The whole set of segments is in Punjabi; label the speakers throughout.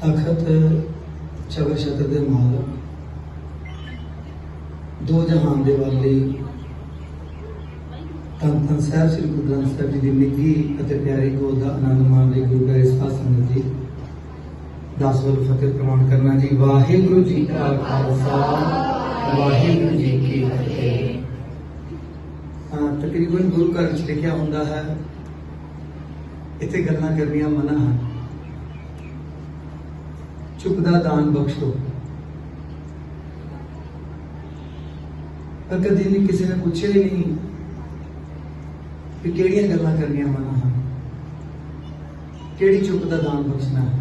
Speaker 1: ਤਖਤ ਚਗਰ ਛਤਰ ਦੇ ਮਾਲਕ। ਦੋ ਜਹਾਨ ਦੇ ਵਾਲੇ ਤਨ ਤਨ ਸਾਹਿਬ ਸ੍ਰੀ ਗੁਰੂ ਗ੍ਰੰਥ ਸਾਹਿਬ ਜੀ ਦੀ ਨਿੱਘੀ ਅਤੇ ਪਿਆਰੀ ਗੋਦ ਦਾ ਆਨੰਦ ਮਾਣ ਲਈ ਗੁਰੂ ਗ੍ਰੰਥ ਸਾਹਿਬ ਸੰਗਤ ਜੀ। ਦਸ ਵਲ ਫਤਿਹ ਪ੍ਰਮਾਣ ਕਰਨਾ ਜੀ। ਵਾਹਿਗੁਰੂ ਜੀ ਕਾ ਖਾਲਸਾ, ਵਾਹਿਗੁਰੂ ਜੀ ਕੀ ਫਤਿਹ। ਤਕਰੀਬਨ ਗੁਰੂ ਘਰ ਵਿੱਚ ਲਿਖਿਆ ਹੁੰਦਾ ਹੈ, ਇੱਥੇ ਗੱਲਾਂ ਕਰਨੀਆਂ ਮਨਾ ਹਨ। ਚੁੱਪ ਦਾ ਦਾਨ ਬਖਸ਼ੋ ਪਰ ਕਦੀ ਨਹੀਂ ਕਿਸੇ ਨੇ ਪੁੱਛਿਆ ਹੀ ਨਹੀਂ ਕਿ ਕਿਹੜੀਆਂ ਗੱਲਾਂ ਕਰਨੀਆਂ ਮਨਾ ਹਨ ਕਿਹੜੀ ਚੁੱਪ ਦਾ ਦਾਨ ਬਖਸ਼ਣਾ ਹੈ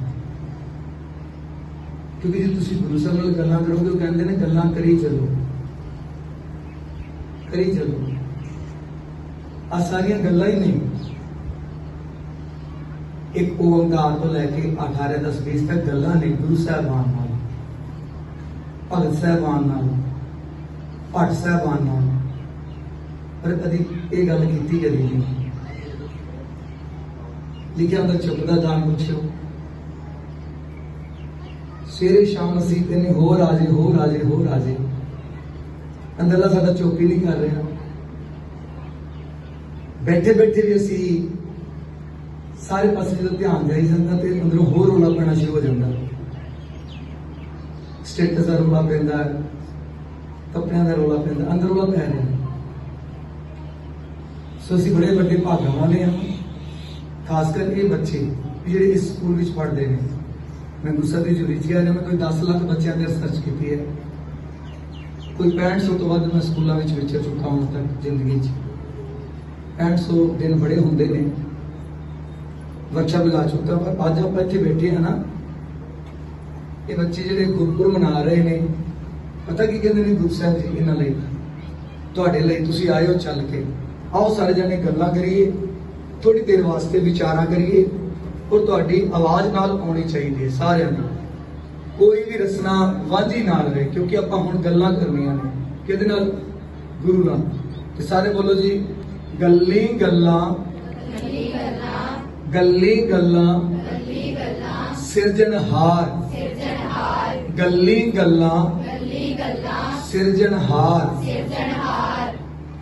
Speaker 1: ਕਿਉਂਕਿ ਜੇ ਤੁਸੀਂ ਗੁਰੂ ਸਾਹਿਬ ਨਾਲ ਗੱਲਾਂ ਕਰੋਗੇ ਉਹ ਕਹਿੰਦੇ ਨੇ ਗੱਲਾਂ ਕਰੀ ਚੱਲੋ ਕਰੀ ਚੱਲੋ ਆ ਸਾਰੀਆਂ ਗੱਲਾਂ ਹੀ ਨਹੀਂ ਇੱਕ ਓੰਕਾਰ ਤੋਂ ਲੈ ਕੇ 18 10 20 ਤੱਕ ਗੱਲਾਂ ਨੇ ਗੁਰੂ ਸਾਹਿਬਾਨ ਨਾਲ, ਭਗਤ ਸਾਹਿਬਾਨ ਨਾਲ, ਭੱਟ ਸਾਹਿਬਾਨ ਨਾਲ। ਪਰ ਕਦੀ ਇਹ ਗੱਲ ਕੀਤੀ ਕਦੀ ਨਹੀਂ। ਲਿਖਿਆ ਹੁੰਦਾ, ਚੁੱਪ ਦਾ ਦਾਨ ਪੁੱਛਿਓ। ਸਵੇਰੇ ਸ਼ਾਮ ਅਸੀਂ ਕਹਿੰਦੇ ਹੋਰ ਆਜੇ ਹੋਰ ਆਜੇ ਹੋਰ ਆਜੇ ਅੰਦਰਲਾ ਸਾਡਾ ਚੁੱਪ ਹੀ ਨਹੀਂ ਕਰ ਰਿਹਾ। ਬੈਠੇ ਬੈਠੇ ਵੀ ਅਸੀਂ ਸਾਰੇ ਪਾਸੇ ਜਦੋਂ ਧਿਆਨ ਜਾਈ ਜਾਂਦਾ ਤੇ ਅੰਦਰੋਂ ਹੋਰ ਰੋਲਾ ਪੈਣਾ ਸ਼ੁਰੂ ਹੋ ਜਾਂਦਾ। ਸਟੇਟਸ ਦਾ ਰੋਲਾ ਪੈਂਦਾ, ਕੱਪੜਿਆਂ ਦਾ ਰੋਲਾ ਪੈਂਦਾ, ਅੰਦਰ ਰੋਲਾ ਪੈ ਰਿਹਾ ਸੋ ਅਸੀਂ ਬੜੇ ਵੱਡੇ ਭਾਗਾਂ ਵਾਲੇ ਹਾਂ। ਖਾਸ ਕਰਕੇ ਬੱਚੇ ਜਿਹੜੇ ਇਸ ਸਕੂਲ ਵਿੱਚ ਪੜ੍ਹਦੇ ਨੇ। ਮੈਂ ਗੁੱਸਾ ਦੀ ਜੁਰੀ ਜੀ ਨੇ ਮੈਂ ਕੋਈ 10 ਲੱਖ ਬੱਚਿਆਂ ਦੇ ਰਿਸਰਚ ਕੀਤੀ ਹੈ। ਕੋਈ 6500 ਤੋਂ ਵੱਧ ਮੈਂ ਸਕੂਲਾਂ ਵਿੱਚ ਵਿਚਰ ਚੁੱਕਾ ਹਾਂ ਤੱਕ ਜ਼ਿੰਦਗੀ 'ਚ। 6500 ਦਿਨ ਬੜੇ ਹੁੰਦੇ ਨੇ। ਵਰਕਸ਼ਾਪ ਲਗਾ ਚੁੱਕਾ ਪਰ ਅੱਜ ਆਪਾਂ ਇੱਥੇ ਬੈਠੇ ਹਾਂ ਨਾ, ਇਹ ਬੱਚੇ ਜਿਹੜੇ ਗੁਰਪੁਰਬ ਮਨਾ ਰਹੇ ਨੇ, ਪਤਾ ਕੀ ਕਹਿੰਦੇ ਨੇ ਗੁਰੂ ਸਾਹਿਬ ਜੀ, ਇਹਨਾਂ ਲਈ? ਤੁਹਾਡੇ ਲਈ ਤੁਸੀਂ ਆਇਓ ਚੱਲ ਕੇ। ਆਓ ਸਾਰੇ ਜਣੇ ਗੱਲਾਂ ਕਰੀਏ ਥੋੜੀ ਦੇਰ ਵਾਸਤੇ ਵਿਚਾਰਾਂ ਕਰੀਏ, ਔਰ ਤੁਹਾਡੀ ਆਵਾਜ਼ ਨਾਲ ਆਉਣੀ ਚਾਹੀਦੀ ਹੈ ਸਾਰਿਆਂ ਦੀ। ਕੋਈ ਵੀ ਰਸਨਾ ਵਾਂਝੀ ਨਾ ਰਹੇ, ਕਿਉਂਕਿ ਆਪਾਂ ਹੁਣ ਗੱਲਾਂ ਕਰਨੀਆਂ ਨੇ। ਕਿਹਦੇ ਨਾਲ? ਗੁਰੂ ਨਾਲ। ਤੇ ਸਾਰੇ ਬੋਲੋ ਜੀ, ਗੱਲੀ ਗੱਲਾਂ
Speaker 2: ਗੱਲਾਂ ਗੱਲੀ
Speaker 1: ਗੱਲਾਂ ਗੱਲੀ ਸਿਰਜਣਹਾਰ।
Speaker 2: ਸਿਰਜਣਹਾਰ।
Speaker 1: ਗੱਲੀ ਗੱਲਾਂ
Speaker 2: ਗੱਲੀ ਗੱਲਾਂ
Speaker 1: ਸਿਰਜਣਹਾਰ।
Speaker 2: ਸਿਰਜਣਹਾਰ।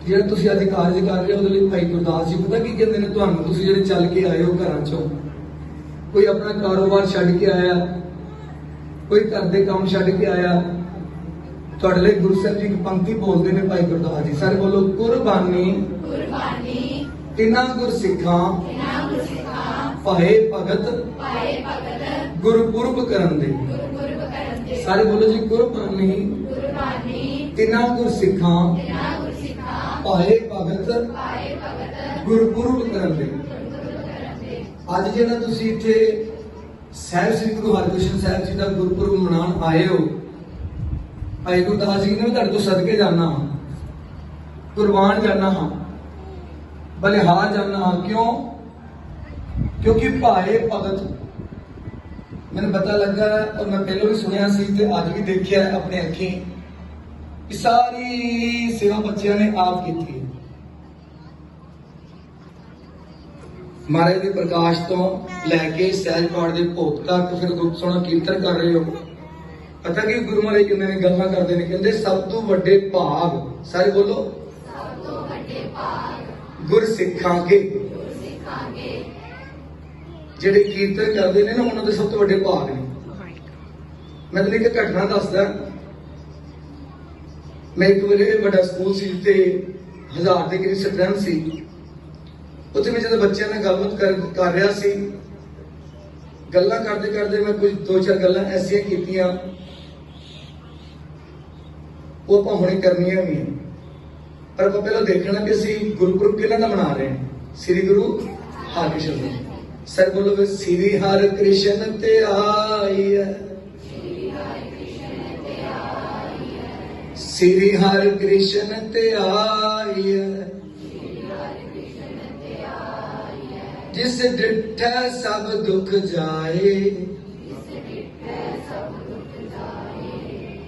Speaker 1: ਜਿਹੜਾ ਤੁਸੀਂ ਅੱਜ ਕਾਰਜ ਕਰ ਰਹੇ ਹੋ ਉਹਦੇ ਲਈ ਭਾਈ ਗੁਰਦਾਸ ਜੀ ਪਤਾ ਕੀ ਕਹਿੰਦੇ ਨੇ ਤੁਹਾਨੂੰ? ਤੁਸੀਂ ਜਿਹੜੇ ਚੱਲ ਕੇ ਆਏ ਹੋ ਘਰਾਂ ਚੋਂ ਕੋਈ ਆਪਣਾ ਕਾਰੋਬਾਰ ਛੱਡ ਕੇ ਆਇਆ? ਕੋਈ ਘਰ ਦੇ ਕੰਮ ਛੱਡ ਕੇ ਆਇਆ? ਤੁਹਾਡੇ ਲਈ ਗੁਰੂ ਸਾਹਿਬ ਜੀ ਇੱਕ ਪੰਕਤੀ ਬੋਲਦੇ ਨੇ ਭਾਈ ਗੁਰਦਾਸ ਜੀ। ਸਾਰੇ ਬੋਲੋ ਕੁਰਬਾਨੀ
Speaker 2: ਕੁਰਬਾਨੀ
Speaker 1: ਤਿੰਨਾਂ ਗੁਰ ਸਿੱਖਾਂ
Speaker 2: ਬਿਨਾ ਗੁਰਸਿੱਖਾਂ
Speaker 1: ਭਾਏ ਭਗਤ
Speaker 2: ਪਾਏ ਭਗਤ
Speaker 1: ਗੁਰਪੁਰਬ ਕਰਨ ਦੇ।
Speaker 2: ਗੁਰਪੁਰਬ ਕਰਨ ਦੇ।
Speaker 1: ਸਾਰੇ ਬੋਲੋ ਜੀ ਕੁਰਬਾਨੀ
Speaker 2: ਕੁਰਬਾਨੀ
Speaker 1: ਤਿੰਨਾਂ ਗੁਰ ਸਿੱਖਾਂ
Speaker 2: ਬਿਨਾ ਗੁਰਸਿੱਖਾਂ
Speaker 1: ਭਾਏ ਭਗਤ
Speaker 2: ਪਾਏ ਭਗਤ
Speaker 1: ਗੁਰਪੁਰਬ ਕਰਨ ਦੇ। ਅੱਜ ਜਿਹੜਾ ਤੁਸੀਂ ਇੱਥੇ ਸਾਹਿਬ ਸ੍ਰੀ ਗੁਰੂ ਹਰਕ੍ਰਿਸ਼ਨ ਸਾਹਿਬ ਜੀ ਦਾ ਗੁਰਪੁਰਬ ਮਨਾਉਣ ਆਏ ਹੋ ਭਾਈ ਗੁਰਦਾਸ ਜੀ ਨੇ ਮੈਂ ਤੁਹਾਡੇ ਤੋਂ ਸਦਕੇ ਜਾਣਾ ਹਾਂ। ਕੁਰਬਾਨ ਜਾਣਾ ਹਾਂ। ਬਲਿਹਾਰ ਜਾਣਾ ਹਾਂ। ਕਿਉਂ? ਕਿਉਂਕਿ ਭਾਏ ਭਗਤ ਮੈਨੂੰ ਪਤਾ ਲੱਗਾ ਔਰ ਮੈਂ ਪਹਿਲਾਂ ਵੀ ਸੁਣਿਆ ਸੀ ਤੇ ਅੱਜ ਵੀ ਦੇਖਿਆ ਆਪਣੇ ਅੱਖੀਂ ਕਿ ਸਾਰੀ ਸੇਵਾ ਬੱਚਿਆਂ ਨੇ ਆਪ ਕੀਤੀ ਮਹਾਰਾਜ ਦੇ ਪ੍ਰਕਾਸ਼ ਤੋਂ ਲੈ ਕੇ ਸਹਿਜ ਪਾਠ ਦੇ ਭੋਗ ਤੱਕ ਫਿਰ ਗੁਰੂ ਸੋਣਾ ਕੀਰਤਨ ਕਰ ਰਹੇ ਹੋ। ਪਤਾ ਕੀ ਗੁਰੂ ਮਹਾਰਾਜ ਕਿੰਨੇ ਨੇ ਗੱਲਾਂ ਕਰਦੇ ਨੇ ਕਹਿੰਦੇ ਸਭ ਤੋਂ ਵੱਡੇ ਭਾਗ ਸਾਰੇ ਬੋਲੋ।
Speaker 2: ਸਭ ਤੋਂ ਵੱਡੇ ਭਾਗ।
Speaker 1: ਗੁਰ ਸਿੱਖਾਂ ਕੇ
Speaker 2: ਗੁਰਸਿੱਖਾਂ ਕੇ
Speaker 1: ਜਿਹੜੇ ਕੀਰਤਨ ਕਰਦੇ ਨੇ ਨਾ, ਉਹਨਾਂ ਦੇ ਸਭ ਤੋਂ ਵੱਡੇ ਭਾਗ ਨੇ। ਮੈਂ ਤੁਹਾਨੂੰ ਇੱਕ ਘਟਨਾ ਦੱਸਦਾ। ਮੈਂ ਇੱਕ ਵੇਲੇ ਵੱਡਾ ਸਕੂਲ ਸੀ ਤੇ ਹਜ਼ਾਰ ਦੇ ਕਰੀਬ ਸਟੂਡੈਂਟ ਸੀ। ਉੱਥੇ ਮੈਂ ਜਦੋਂ ਬੱਚਿਆਂ ਨਾਲ ਗੱਲਬਾਤ ਕਰ ਕਰ ਰਿਹਾ ਸੀ, ਗੱਲਾਂ ਕਰਦੇ ਕਰਦੇ ਮੈਂ ਕੁਝ ਦੋ ਚਾਰ ਗੱਲਾਂ ਐਸੀਆਂ ਕੀਤੀਆਂ। ਉਹ ਆਪਾਂ ਹੁਣੇ ਕਰਨੀਆਂ ਵੀ ਪਰ ਆਪਾਂ ਪਹਿਲਾਂ ਦੇਖਣਾ ਕਿ ਅਸੀਂ ਗੁਰਪੁਰਬ ਕਿਹਨਾਂ ਦਾ ਮਨਾ ਰਹੇ ਹਾਂ? ਸ੍ਰੀ ਗੁਰੂ ਹਰਕ੍ਰਿਸ਼ਨ ਦਾ ਸਰ ਬੋਲੋ ਸ੍ਰੀ ਹਰਿ ਕ੍ਰਿਸ਼ਨ ਤੇ ਆਈ ਹੈ ਸ੍ਰੀ ਹਰਿ ਕ੍ਰਿਸ਼ਨ ਤੇ ਆਈ ਹੈ ਜਿਸ ਡਿਠੈ ਸਭ ਦੁੱਖ ਜਾਏ।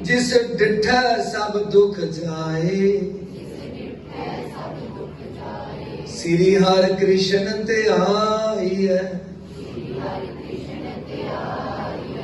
Speaker 1: ਜਿਸ ਡਿਠੈ ਸਭ ਦੁੱਖ ਜਾਏ। ਸ੍ਰੀ ਹਰਿ ਕ੍ਰਿਸ਼ਨ ਤੇ ਆਈ ਹੈ